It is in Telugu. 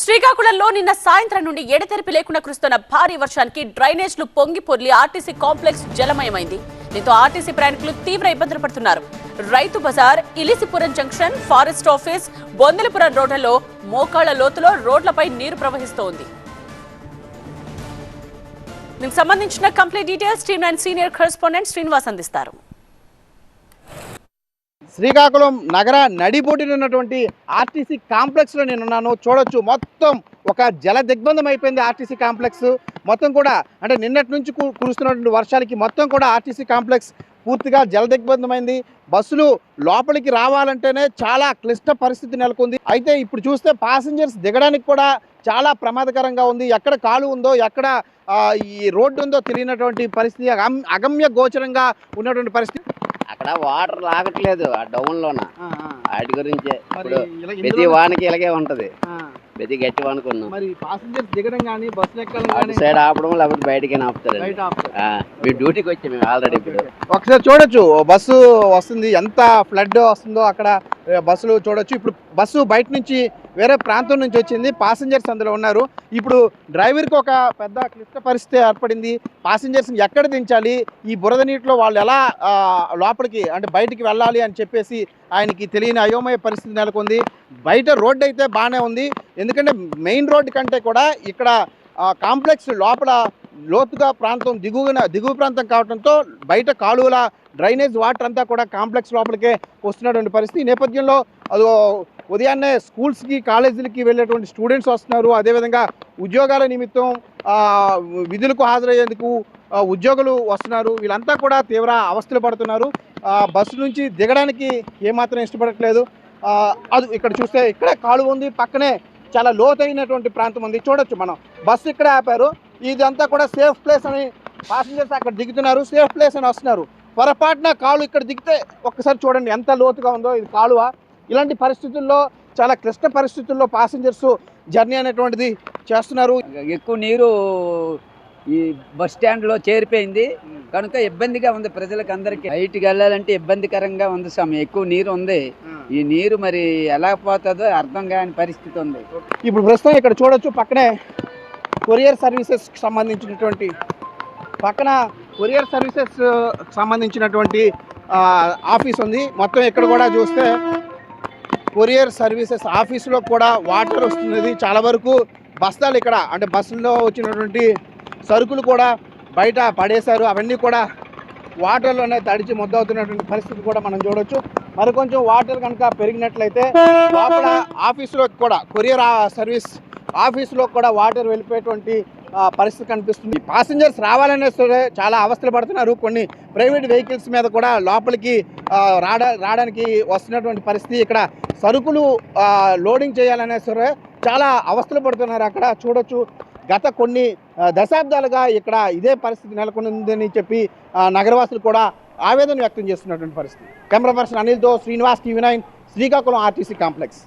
శ్రీకాకుళంలో నిన్న సాయంత్రం నుండి ఎడతెరిపి లేకుండా కురుస్తున్న భారీ వర్షానికి డ్రైనేజ్లు పొంగి పొర్లి ఆర్టీసీ కాంప్లెక్స్ జలమయమైంది. దీంతో ఆర్టీసీ ప్రయాణికులు తీవ్ర ఇబ్బందులు పడుతున్నారు. Rythu Bazar Ilisipuram junction forest office Bondalapuram రోడ్లలో మోకాళ్ళ లోతులో రోడ్లపై నీరు ప్రవహిస్తోంది. దీనికి సంబంధించిన complete details team nine senior correspondent Srinivas అందిస్తారు. శ్రీకాకుళం నగర నడిబొడ్డున ఉన్నటువంటి ఆర్టీసీ కాంప్లెక్స్లో నేనున్నాను. నేను ఉన్నాను చూడొచ్చు మొత్తం ఒక జల దిగ్బంధం అయిపోయింది ఆర్టీసీ కాంప్లెక్స్. మొత్తం కూడా అంటే నిన్నటి నుంచి కురుస్తున్నటువంటి వర్షాలకి మొత్తం కూడా ఆర్టీసీ కాంప్లెక్స్ పూర్తిగా జల దిగ్బంధమైంది. బస్సులు లోపలికి రావాలంటేనే చాలా క్లిష్ట పరిస్థితి నెలకొంది. అయితే ఇప్పుడు చూస్తే పాసెంజర్స్ దిగడానికి కూడా చాలా ప్రమాదకరంగా ఉంది. ఎక్కడ కాలు ఉందో ఎక్కడ ఈ రోడ్డు ఉందో తెలియనటువంటి పరిస్థితి అగమ్- అగమ్య గోచరంగా ఉన్నటువంటి పరిస్థితి. అక్కడ వాటర్ లాగట్లేదు ఆ డౌన్ లోన. వాటి గురించే ఇప్పుడు ప్రతి వానకి ఇలాగే ఉంటది. ప్రతి గట్టి వానుకున్నాం మరి పాసింజర్స్ దిగడం కానీ బస్సులు ఎక్కడం అటు సైడ్ ఆపడం లేకపోతే బయటికి ఆపుతారు. మీ డ్యూటీకి వచ్చాం మేము ఆల్రెడీ ఇప్పుడు ఒకసారి చూడొచ్చు బస్సు వస్తుంది ఎంత ఫ్లడ్ వస్తుందో అక్కడ. బస్సులు చూడొచ్చు. ఇప్పుడు బస్సు బయట నుంచి వేరే ప్రాంతం నుంచి వచ్చింది. పాసింజర్స్ అందులో ఉన్నారు. ఇప్పుడు డ్రైవర్కి ఒక పెద్ద క్లిష్ట పరిస్థితి ఏర్పడింది. పాసింజర్స్ని ఎక్కడ దించాలి? ఈ బురద నీటిలో వాళ్ళు ఎలా లోపలికి అంటే బయటికి వెళ్ళాలి అని చెప్పేసి ఆయనకి తెలియని అయోమయ పరిస్థితి నెలకొంది. బయట రోడ్డు అయితే బాగానే ఉంది. ఎందుకంటే మెయిన్ రోడ్డు కంటే కూడా ఇక్కడ కాంప్లెక్స్ లోపల లోతుగా ప్రాంతం దిగువన దిగువ ప్రాంతం కావడంతో బయట కాలువల డ్రైనేజ్ వాటర్ అంతా కూడా కాంప్లెక్స్ లోపలికే వస్తున్నటువంటి పరిస్థితి. ఈ నేపథ్యంలో అది ఉదయాన్నే స్కూల్స్కి కాలేజీలకి వెళ్ళేటువంటి స్టూడెంట్స్ వస్తున్నారు. అదేవిధంగా ఉద్యోగాల నిమిత్తం విధులకు హాజరయ్యేందుకు ఉద్యోగులు వస్తున్నారు. వీళ్ళంతా కూడా తీవ్ర అవస్థలు పడుతున్నారు. బస్సు నుంచి దిగడానికి ఏమాత్రం ఇష్టపడట్లేదు. అది ఇక్కడ చూస్తే ఇక్కడే కాలువ ఉంది. పక్కనే చాలా లోతైనటువంటి ప్రాంతం ఉంది. చూడొచ్చు మనం. బస్సు ఇక్కడే ఆపారు. ఇదంతా కూడా సేఫ్ ప్లేస్ అని పాసింజర్స్ అక్కడ దిగుతున్నారు సేఫ్ ప్లేస్ అని వస్తున్నారు. పొరపాటున కాలు ఇక్కడ దిగితే ఒక్కసారి చూడండి ఎంత లోతుగా ఉందో ఇది కాలువ. ఇలాంటి పరిస్థితుల్లో చాలా క్లిష్ట పరిస్థితుల్లో పాసింజర్స్ జర్నీ అనేటువంటిది చేస్తున్నారు. ఎక్కువ నీరు ఈ బస్ స్టాండ్లో చేరిపోయింది. కనుక ఇబ్బందిగా ఉంది ప్రజలకు అందరికి. బయటికి వెళ్ళాలంటే ఇబ్బందికరంగా ఉంది స్వామి. ఎక్కువ నీరు ఉంది. ఈ నీరు మరి ఎలా పోతుందో అర్థం కాని పరిస్థితి ఉంది. ఇప్పుడు ప్రస్తుతం ఇక్కడ చూడొచ్చు పక్కనే కొరియర్ సర్వీసెస్ సంబంధించినటువంటి పక్కన కొరియర్ సర్వీసెస్ సంబంధించినటువంటి ఆఫీస్ ఉంది. మొత్తం ఇక్కడ కూడా చూస్తే కొరియర్ సర్వీసెస్ ఆఫీసులో కూడా వాటర్ వస్తున్నది. చాలా వరకు బస్తాలు ఇక్కడ అంటే బస్సుల్లో వచ్చినటువంటి సరుకులు కూడా బయట పడేశారు. అవన్నీ కూడా వాటర్లోనే తడిచి ముద్దవుతున్నటువంటి పరిస్థితి కూడా మనం చూడొచ్చు. మరి కొంచెం వాటర్ కనుక పెరిగినట్లయితే లోపల ఆఫీసులో కూడా కొరియర్ సర్వీస్ ఆఫీసులో కూడా వాటర్ వెళ్ళిపోయేటువంటి పరిస్థితి కనిపిస్తుంది. పాసింజర్స్ రావాలనే సరే చాలా అవస్థలు పడుతున్నారు. కొన్ని ప్రైవేట్ వెహికల్స్ మీద కూడా లోపలికి రాడా రావడానికి వస్తున్నటువంటి పరిస్థితి ఇక్కడ సరుకులు లోడింగ్ చేయాలనే సరే చాలా అవస్థలు పడుతున్నారు అక్కడ. చూడొచ్చు. గత కొన్ని దశాబ్దాలుగా ఇక్కడ ఇదే పరిస్థితి నెలకొనిందని చెప్పి నగరవాసులు కూడా ఆవేదన వ్యక్తం చేస్తున్నటువంటి పరిస్థితి. Camera person అనిల్తో Srinivas TV nine Srikakulam RTC complex.